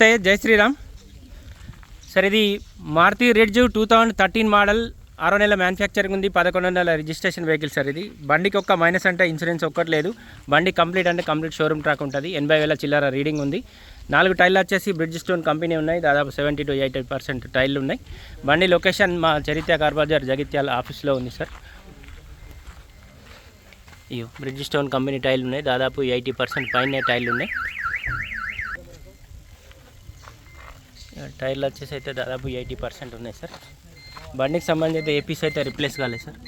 నమస్తే జై శ్రీరామ్. సార్ ఇది Maruti ritz two thousand thirteen model ఆరో నెల మ్యానుఫ్యాక్చరింగ్ ఉంది పదకొండు నెలల రిజిస్ట్రేషన్ వెహికల్ సార్ ఇది. బండికి ఒక్క మైనస్ అంటే ఇన్సూరెన్స్ ఒక్కటి లేదు. బండి కంప్లీట్ అంటే కంప్లీట్ షోరూమ్ ట్రాక్ ఉంటుంది. ఎనభై వేల చిల్లర రీడింగ్ ఉంది. నాలుగు టైర్లు వచ్చేసి బ్రిడ్జ్ స్టోన్ కంపెనీ ఉన్నాయి. దాదాపు సెవెంటీ టు ఎయిటీ పర్సెంట్ టైర్లు ఉన్నాయి. బండి లొకేషన్ మా చరిత్ర కార్బజార్ జగిత్యాల ఆఫీస్లో ఉంది సార్. ఇయో బ్రిడ్జ్ స్టోన్ కంపెనీ టైర్లు ఉన్నాయి. దాదాపు ఎయిటీ పర్సెంట్ పైన టైర్లు ఉన్నాయి. టైర్లు వచ్చేసి అయితే దాదాపు ఎయిటీ పర్సెంట్ ఉన్నాయి సార్. బండికి సంబంధించి అయితే ఏపీస్ అయితే రిప్లేస్ కాలేదు సార్.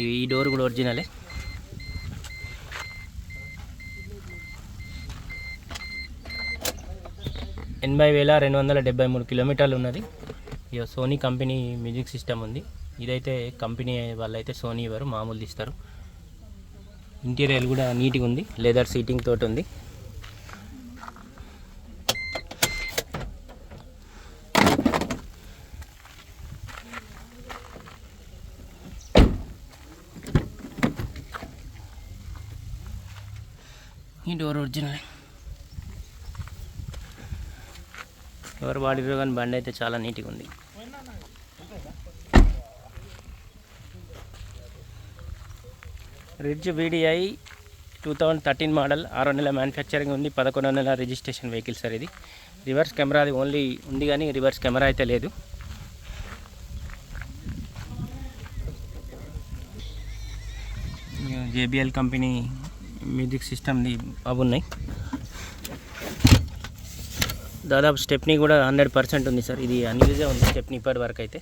ఈ ఈ డోర్ కూడా ఒరిజినలే ఎనభై వేల రెండు వందల డెబ్బై మూడు కిలోమీటర్లు ఉన్నది. ఇక సోనీ కంపెనీ మ్యూజిక్ సిస్టమ్ ఉంది. ఇదైతే కంపెనీ వాళ్ళైతే సోనీ ఇవ్వరు మామూలు ఇస్తారు ఇంటీరియర్ కూడా నీట్గా ఉంది. లెదర్ సీటింగ్ తోటి ఉంది. ఈ డోర్ ఒరిజినల్ ఎవరు వాడిరో కానీ బండి అయితే చాలా నీట్గా ఉంది. Ritz VDI two thousand thirteen model ఆరో నెల మ్యానుఫ్యాక్చరింగ్ ఉంది పదకొండో నెల రిజిస్ట్రేషన్ వెహికల్ సార్ ఇది. రివర్స్ కెమెరాది ఓన్లీ ఉంది కానీ రివర్స్ కెమెరా అయితే లేదు. జేబిఎల్ కంపెనీ మ్యూజిక్ సిస్టమ్ది బాగున్నాయి. ఉన్నాయి దాదాపు స్టెప్నీ కూడా హండ్రెడ్ పర్సెంట్ ఉంది సార్. ఇది అన్యూజే ఉంది స్టెప్నీ ఇప్పటి వరకు అయితే.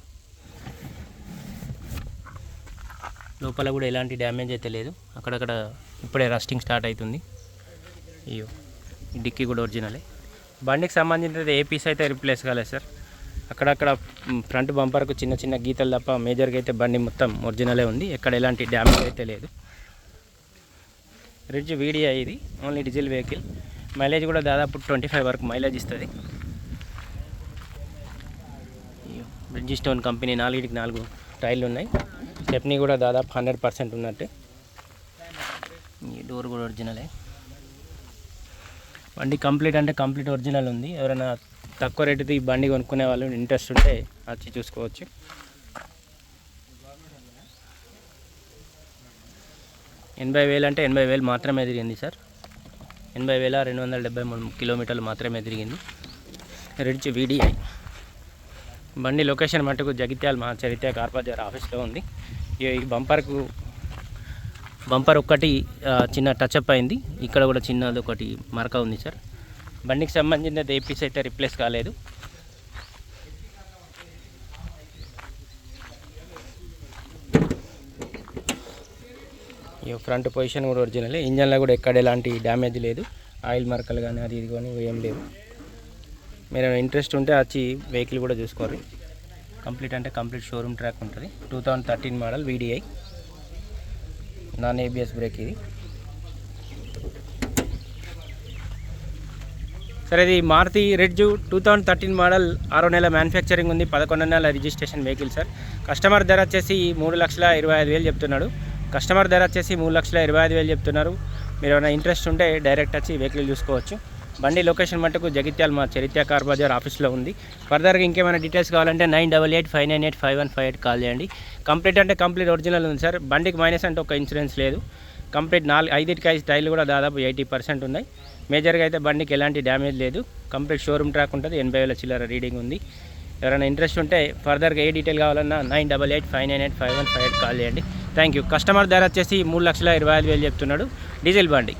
లోపల కూడా ఎలాంటి డ్యామేజ్ అయితే లేదు. అక్కడక్కడ ఇప్పుడే రస్టింగ్ స్టార్ట్ అవుతుంది. అయ్యో డిక్కీ కూడా ఒరిజినలే. బండికి సంబంధించిన ఏ పీస్ అయితే రిప్లేస్ కాలేదు సార్. అక్కడక్కడ ఫ్రంట్ బంపర్కు చిన్న చిన్న గీతలు తప్ప మేజర్గా అయితే బండి మొత్తం ఒరిజినలే ఉంది. ఎక్కడ ఎలాంటి డ్యామేజ్ అయితే లేదు. రిడ్జ్ వీడియా ఇది ఓన్లీ డీజిల్ వెహికల్ మైలేజ్ కూడా దాదాపు ట్వంటీ ఫైవ్ వరకు మైలేజ్ ఇస్తుంది. బ్రిడ్జ్ స్టోన్ కంపెనీ నాలుగిటికి నాలుగు టైర్లు ఉన్నాయి. స్టెప్నీ కూడా దాదాపు హండ్రెడ్ పర్సెంట్ ఉన్నట్టు. ఈ డోర్ కూడా ఒరిజినలే బండి కంప్లీట్ అంటే కంప్లీట్ ఒరిజినల్ ఉంది. ఎవరైనా తక్కువ రేటుది ఈ బండి కొనుక్కునే వాళ్ళు ఇంట్రెస్ట్ ఉంటే వచ్చి చూసుకోవచ్చు. ఎనభై వేలు అంటే ఎనభై వేలు మాత్రమే తిరిగింది సార్. ఎనభై వేల రెండు వందల డెబ్బై మూడు కిలోమీటర్లు మాత్రమే తిరిగింది. రిడ్జ్ వీడిఐ బండి లొకేషన్ మటుకు జగిత్యాల మా చరిత్ర కార్పొరేటర్ ఆఫీస్లో ఉంది. ఈ బంపర్కు బంపర్ ఒక్కటి చిన్న టచ్అప్ అయింది. ఇక్కడ కూడా చిన్నది ఒకటి మరక ఉంది సార్. బండికి సంబంధించిన ఏపీస్ అయితే రిప్లేస్ కాలేదు. ఫ్రంట్ పొజిషన్ కూడా ఒరిజినల్. ఇంజన్లో కూడా ఎక్కడ ఎలాంటి డ్యామేజ్ లేదు. ఆయిల్ మరకలు కానీ అది ఇది కానీ ఏం లేదు మీరు ఇంట్రెస్ట్ ఉంటే వచ్చి వెహికల్ కూడా చూసుకోరు కంప్లీట్ అంటే కంప్లీట్ షోరూమ్ ట్రాక్ ఉంటుంది. Two thousand thirteen model VDI non ABS brake ఇది. సరే ఇది Maruti ritz two thousand thirteen model ఆరో నెల మ్యానుఫ్యాక్చరింగ్ ఉంది. పదకొండు నెలల రిజిస్ట్రేషన్ వెహికల్ సార్ కస్టమర్ ధర వచ్చేసి మూడు లక్షల ఇరవై ఐదు వేలు చెప్తున్నాడు. కస్టమర్ ధర వచ్చేసి మూడు లక్షల ఇరవై ఐదు వేలు చెప్తున్నారు. మీరు ఏమైనా ఇంట్రెస్ట్ ఉంటే డైరెక్ట్ వచ్చి వెహికల్ చూసుకోవచ్చు. బండి లొకేషన్ మటుకు జగిత్యాల మా చరిత్ర కార్ బజార్ ఆఫీస్లో ఉంది. ఫర్దర్గా ఇంకేమైనా డీటెయిల్స్ కావాలంటే nine double eight five nine eight five one five eight call చేయండి. కంప్లీట్ అంటే కంప్లీట్ ఒరిజినల్ ఉంది సార్. బండికి మైనస్ అంటే ఒక ఇన్సూరెన్స్ లేదు. కంప్లీట్ నాలుగు ఐదుటికి ఐదు టైర్లు కూడా దాదాపు ఎయిటీ పర్సెంట్ ఉన్నాయి. మేజర్గా అయితే బండికి ఎలాంటి డ్యామేజ్ లేదు. కంప్లీట్ షోరూమ్ ట్రాక్ ఉంటుంది. ఎనభై వేల చిల్లర రీడింగ్ ఉంది. ఎవరైనా ఇంట్రెస్ట్ ఉంటే ఫర్దర్గా ఏ డీటెయిల్ కావాలన్నా nine double eight five nine eight five one five eight call చేయండి. Thank you. కస్టమర్ ధర వచ్చేసి మూడు లక్షల ఇరవై ఐదు వేలు చెప్తున్నాడు. డీజిల్ బండి.